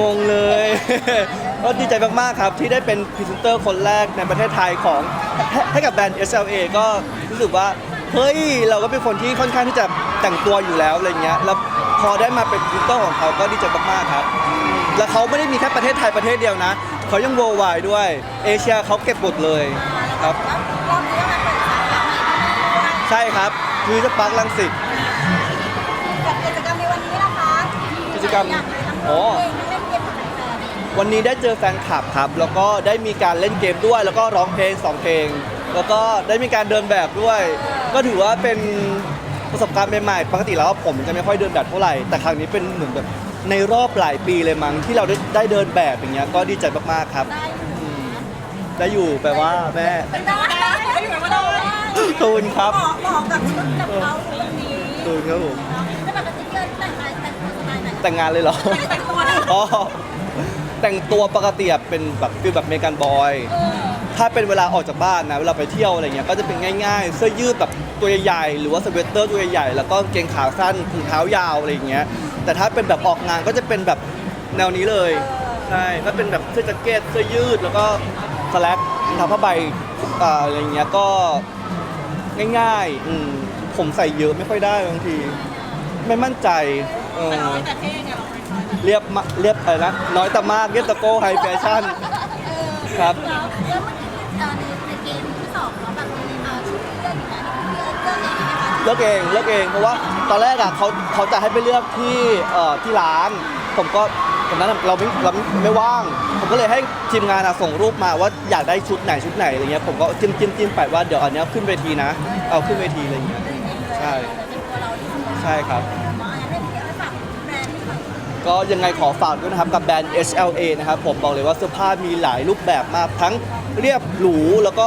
งงเลย ก็ดีใจมากๆครับที่ได้เป็นพรีเซนเตอร์คนแรกในประเทศไทยของให้ให้กับแบรนด์ SLA ก็รู้สึกว่าเฮ้ยเราก็เป็นคนที่ค่อนข้างที่จะแต่งตัวอยู่แล้วอะไรเงี้ยแล้วพอได้มาเป็นพรีเซนเตอร์ของเขาก็ดีใจมากๆครับ แล้วเขาไม่ได้มีแค่ประเทศไทยประเทศเดียวนะเขายัง worldwide ด้วยเอเชียเขาเก็บหมดเลยครับแล้วรอบนี้มาเปิดสาขาใหม่ด้วยใช่ครับคือจะปักลังสิต กับกิจกรรมในวันนี้นะคะกิจกรรม อยากเลยทั้งอ๋ร้อองเพลงทั้งเวันนี้ได้เจอแฟนคลับครับ แล้วก็ได้มีการเล่นเกมด้วย แล้วก็ร้องเพลงสองเพลง แล้วก็ได้มีการเดินแบบด้วย ก็ถือว่าเป็นประสบการณ์ใหม่ๆปกติแล้วผมจะไม่ค่อยเดินแบบเท่าไหร่ แต่ครั้งนี้เป็นเหมือนแบบในรอบหลายปีเลยมั้งที่เราได้ได้เดินแบบอย่างเงี้ย ก็ดีใจมากๆครับ ได้อยู่อืมได้อยู่แปลว่าแม่ เป็นได้ได้อยู่มาได้ขอบคุณครับเหมาะเหมาะกับชุดกับเขาตรงนี้ขอบคุณครับผมแล้วปกติเกินแต่งงานแต่งตัวสไตล์ไหนแต่งงานเลยเหรอ แต่งตัวนะอ๋อ แต่งตัวปกติอะเป็นแบบฟิลแบบเมกันบอยเออถ้าเป็นเวลาออกจากบ้านนะ เวลาไปเที่ยวอะไรเงี้ย ก็จะเป็นง่ายๆ เสื้อยืดแบบตัวใหญ่ๆ หรือว่าสเวตเตอร์ตัวใหญ่ๆ แล้วก็กางเกงขาสั้นถุงเท้ายาวอะไรอย่างเงี้ย แต่ถ้าเป็นแบบออกงานก็จะเป็นแบบแนวนี้เลย ใช่ ก็เป็นแบบเสื้อแจ็คเก็ต เสื้อยืด แล้วก็สแลกรองเท้าผ้าใบอ่าอะไรเงี้ย ก็ง่ายๆอืมผมใส่เยอะไม่ค่อยได้บางที ไม่มั่นใจ เออแต่เท่ไงเราไม่ค่อยเรียบมาเรียบอะไรนะน้อยแต่มากเรียบตะโก้ไฮแฟชั่น ครับ แล้วแล้วเมื่อกี้เอ่อในในเกมที่สองเนาะแบบเอ่อชุดเลือกอยู่นะเลือกเลือกเองนะคะเลือกเองเลือกเองเพราะว่าตอนแรกอะเขาเขาจะให้ไปเลือกที่เอ่อที่ร้าน ผมก็ตอนนั้นเราไม่เราไม่ไม่ว่าง ผมก็เลยให้ทีมงานอะส่งรูปมาว่าอยากได้ชุดไหนชุดไหนอะไรเงี้ยผมก็จิ้มจิ้มจิ้มไปว่าเดี๋ยวอันเนี้ยขึ้นเวทีนะ เอาขึ้นเวทีอะไรเงี้ยใช่ เป็นตัวเราที่ทำใช่ครับ ก็ยังไงขอฝากด้วยนะครับ กับแบรนด์ HLA นะครับผมบอกเลยว่าเสื้อผ้ามีหลายรูปแบบมาก ทั้งเรียบหรูแล้วก็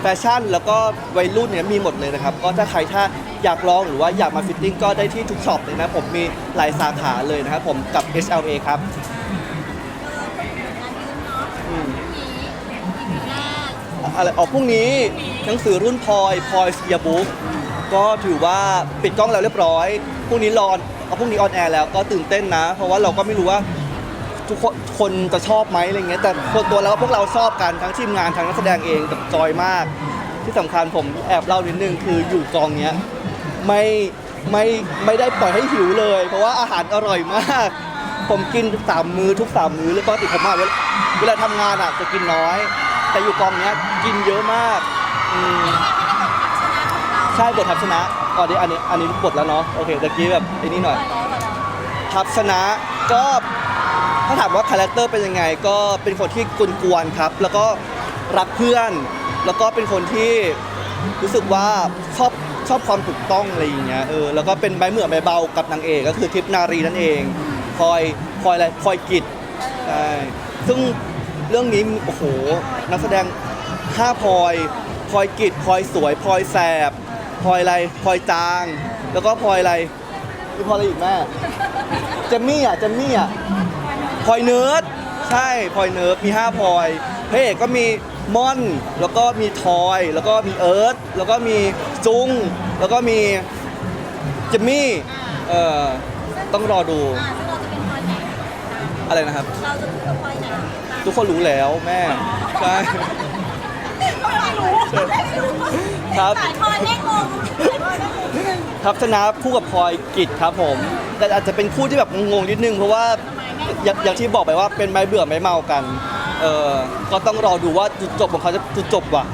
แฟชั่น แล้วก็วัยรุ่นเนี่ยมีหมดเลยนะครับ ก็ถ้าใครถ้าอยากลองหรือว่าอยากมาฟิตติ้งก็ได้ที่ทุกช็อปเลยนะผมมีหลายสาขาเลยนะครับผมกับ HLA ครับอะไรออกพรุ่งนี้หนังสือรุ่นพลอยพลอยเซียบุ๊กก็ถือว่าปิดกล้องแล้วเรียบร้อยพรุ่งนี้รอน เอาพรุ่งนี้ออนแอร์แล้วก็ตื่นเต้นนะ เพราะว่าเราก็ไม่รู้ว่าทุกคนคนจะชอบไหมอะไรเงี้ยแต่ส่วนตัวแล้วพวกเราชอบกันทั้งทีมงานทั้งนักแสดงเองกับจอยมาก ที่สำคัญผมแอบเล่านิดนึงคืออยู่กองเนี้ยไม่ไม่ไม่ได้ปล่อยให้หิวเลย เพราะว่าอาหารอร่อยมาก ผมกินสามมือทุกสามมือเลยปกติผมอะเวลาเวลาทำงานอะจะกินน้อย แต่อยู่กองเนี้ยกินเยอะมากอืมใช่บททับชนะ อ๋อเดี๋ยวอันนี้อันนี้บทแล้วเนาะโอเคตะกี้แบบไอ้นี่หน่อย ทับชนะก็ถ้าถามว่าคาแรคเตอร์เป็นยังไง ก็เป็นคนที่กวนๆครับ แล้วก็รักเพื่อน แล้วก็เป็นคนที่รู้สึกว่าชอบชอบความถูกต้องอะไรอย่างเงี้ยเออแล้วก็เป็นใบเหมือใบเบากับนางเอกก็คือทิพนารีนั่นเอง คอยคอยอะไรคอยกิจใช่ซึ่งเรื่องนี้โอ้โหนักแสดงห้าพลอยพลอยกิจพลอยสวยพลอยแสบ พลอยอะไรพลอยจาง แล้วก็พลอยอะไรมีพลอยอะไรอีกแม่เจมมี่อะเจมมี่อะพลอยเนิร์ดใช่พลอยเนิร์ดมี5พลอยพระเอกก็มีม่อนแล้วก็มีทอย แล้วก็มีเอิร์ธแล้วก็มีจุงแล้วก็มีเจมมี่เอ่อต้องรอดูอ่าซึ่งเราจะเป็นพลอยไหนอะไรนะครับ เราจะเป็นพลอยไหนทุกคนรู้แล้วแม่ใช่ก็ไม่รู้ไม่รู้ ครับ สายพลอยเลขงงสายพลอยเลขงงทับชนะคู่กับพลอยกิจครับผม แต่อาจจะเป็นคู่ที่แบบงงๆนิดนึงเพราะว่าอย่างอย่างที่บอกไปว่าเป็นไม้เบื่อไม้เมากัน เออก็ต้องรอดูว่าจุดจบของเขาจะจุดจบว่ะ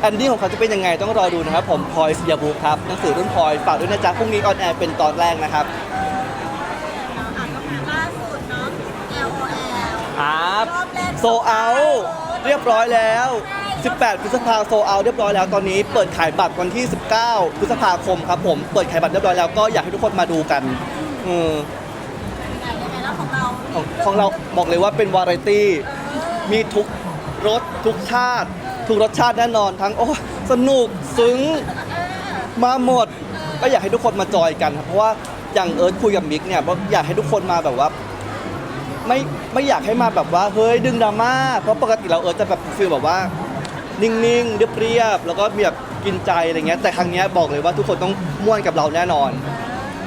แอนดี้ของเขาจะเป็นยังไงต้องรอดูนะครับ ผมพลอยเซียบูครับหนังสือรุ่นพลอยฝากด้วยนะจ๊ะพรุ่งนี้ออนแอร์เป็นตอนแรกนะครับอะก็คือล่าสุดเนาะ LOL ครับ รอบแรกโซเอา เรียบร้อยแล้ว 18 พฤษภาโซเอาเรียบร้อยแล้วตอนนี้เปิดขายบัตรวันที่ 19 พฤษภาคมครับผมเปิดขายบัตรเรียบร้อยแล้วก็อยากให้ทุกคนมาดูกันอืมไหนยังไงแล้วของเราของของเราบอกเลยว่าเป็นวาไรตี้มีทุกรสทุกชาติ ทุกรสชาติแน่นอนทั้งโอ้สนุกซึ้งมาหมด ก็อยากให้ทุกคนมาจอยกันครับเพราะว่าอย่างเอิร์ธคุยกับมิกเนี่ยบอกอยากให้ทุกคนมาแบบว่าไม่ไม่อยากให้มาแบบว่าเฮ้ยดึงดราม่าเพราะปกติเราเอิร์ธจะแบบฟีลแบบว่า นิ่งๆ เรียบเรียบแล้วก็แบบกินใจอะไรเงี้ย แต่ครั้งเนี้ยบอกเลยว่าทุกคนต้องม่วนกับเราแน่นอน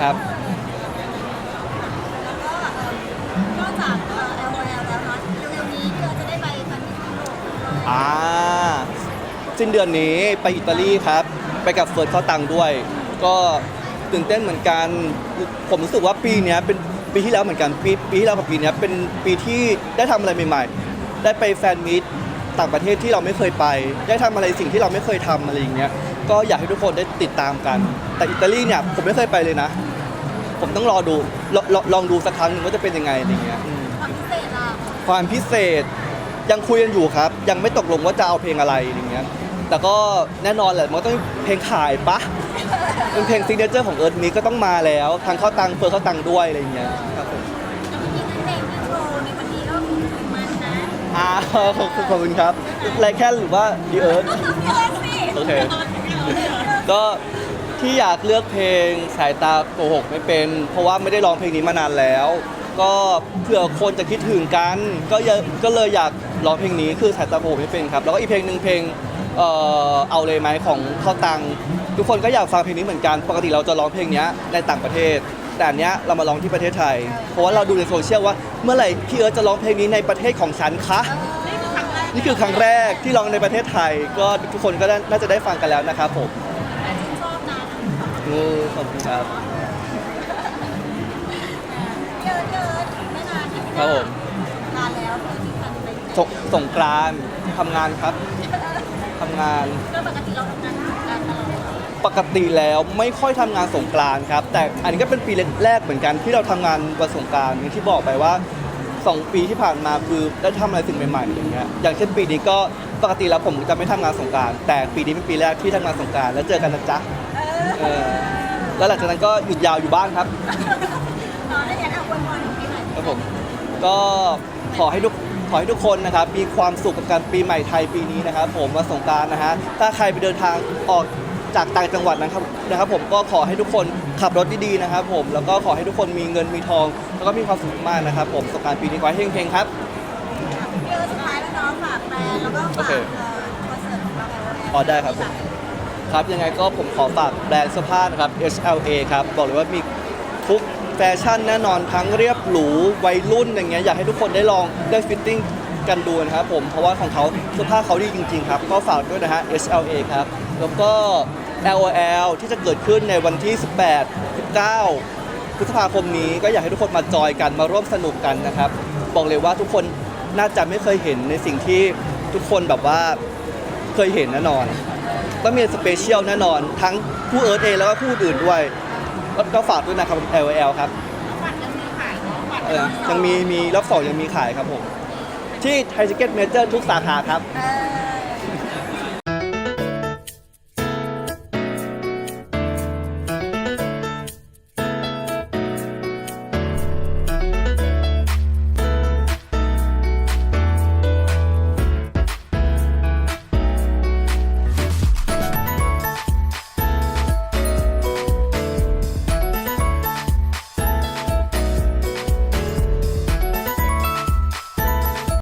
ครับ นอกจากเอ่อ LOL แล้วเาะเร็วๆนี้เธอจะได้ไปประเทศยุโรปอ่าสิ้นเดือนนี้ไปอิตาลีครับ ไปกับเฟิร์สเขาตังด้วย ก็ตื่นเต้นเหมือนกัน ผมรู้สึกว่าปีนี้เป็นปีที่แล้วเหมือนกันปีปีที่แล้วกับปีนี้เป็นปีที่ได้ทำอะไรใหม่ ๆ ได้ไปแฟนมิต ต่างประเทศที่เราไม่เคยไป ได้ทำอะไรสิ่งที่เราไม่เคยทำอะไรอย่างเงี้ยก็อยากให้ทุกคนได้ติดตามกัน แต่อิตาลีเนี่ยผมไม่เคยไปเลยนะ ผมต้องรอดูลองลองลองดูสักครั้งหนึงว่าจะเป็นยังไงอะไรอย่างเงี้ยอืมความพิเศษล่ะความพิเศษยังคุยกันอยู่ครับ ยังไม่ตกลงว่าจะเอาเพลงอะไรอย่างเงี้ยแต่ก็แน่นอนแหละมันก็ต้องเพลงขายปะเป็นเพลงซิงเกิลเจอร์ของเอิร์ธมิกก็ต้องมาแล้วทางเข้าตังค์เฟิร์นเข้าตังค์ด้วยอะไรอย่างเงี้ยครับผม แล้วเมื่อกี้นั่นเพลงที่โชว์ในวันนี้ก็มันนะ อ่าขอบคุณขอบคุณครับไรแค่หรือว่าดีเอิร์ธเยอะสิโอเค ก็ที่อยากเลือกเพลงสายตาโกหกไม่เป็น เพราะว่าไม่ได้ร้องเพลงนี้มานานแล้ว ก็เผื่อคนจะคิดถึงกัน ก็เยอะก็เลยอยากร้องเพลงนี้คือสายตาโกหกไม่เป็นครับแล้วก็อีกเพลงหนึ่งเพลงเอ่อเอาเลยไหมของข้าวตัง ทุกคนก็อยากฟังเพลงนี้เหมือนกัน ปกติเราจะร้องเพลงเนี้ยในต่างประเทศ แต่อันเนี้ยเรามาร้องที่ประเทศไทย เพราะว่าเราดูในโซเชียลว่าเมื่อไหร่พี่เอิร์ธจะร้องเพลงนี้ในประเทศของฉันคะนี่คือครั้งแรกที่ร้องในประเทศไทย ก็ทุกคนก็น่าจะได้ฟังกันแล้วนะครับผมชอบนะอืมขอบคุณครับเยอะเยอไม่นานครับผมนานแล้วที่ทันไปสงกรานต์ทำงานครับทำงาน ก็ปกติเราทำงานนตลอด ปกติแล้วไม่ค่อยทำงานสงกรานต์ครับ แต่อันนี้ก็เป็นปีแรกๆเหมือนกันที่เราทำงานวันสงกรานต์อย่างที่บอกไปว่าสองปีที่ผ่านมาคือได้ทำอะไรสิ่งใหม่ๆอย่างเงี้ยอย่างเช่นปีนี้ก็ปกติแล้วผมจะไม่ทำงานสงกรานแต่ปีนี้เป็นปีแรกที่ทำงานสงกรานแล้วเจอกันนะจ๊ะเออแล้วหลังจากนั้นก็หยุดยาวอยู่บ้านครับ ตอนนี้เนี่ยเอาวันๆของปีใหม่ครับผมก็ขอให้ทุกขอให้ทุกคนนะครับมีความสุขกับการปีใหม่ไทยปีนี้นะครับ ผมวันสงกรารนะฮะถ้าใครไปเดินทางออก จากต่างจังหวัดนะครับนะครับ ผมก็ขอให้ทุกคนขับรถดีๆนะครับ ผมแล้วก็ขอให้ทุกคนมีเงินมีทอง แล้วก็มีความสุขมากนะครับ ผมสงกรารปีนี้ขอให้เฮงๆครับ เยอะสุดท้ายแล้วเนาะฝากแฟนแล้วก็โอฝากเคเอ่อคอนเสิร์ตของเราแล้วอ๋อได้ครับผม ครับยังไงก็ผมขอฝากแบรนด์เสื้อผ้านะครับ HLA ครับบอกเลยว่ามีทุกแฟชั่นแน่นอนทั้งเรียบหรูวัยรุ่นอย่างเงี้ยอยากให้ทุกคนได้ลองได้ฟิตติ้งกันดูนะครับผมเพราะว่าของเขาเสื้อผ้าเขาดีจริงๆครับ ก็ฝากด้วยนะฮะ HLA ครับ แล้วก็ LOL ที่จะเกิดขึ้นในวันที่ 18 19 พฤษภาคมนี้ก็อยากให้ทุกคนมาจอยกันมาร่วมสนุกกันนะครับ บอกเลยว่าทุกคนน่าจะไม่เคยเห็นในสิ่งที่ทุกคนแบบว่าเคยเห็นแน่นอนต้องมีสเปเชียลแน่นอน ทั้งผู้เอิร์ธเองแล้วก็ผู้อื่นด้วยก็ก็ฝากด้วยนะครับ LL ครับบัตรยังมีขายเนาะบัตรเออยังมีมีรอบสองยังมีขายครับผม ที่ไทย i ิเก็ตเมเจอร์ทุกสาขาครับเออ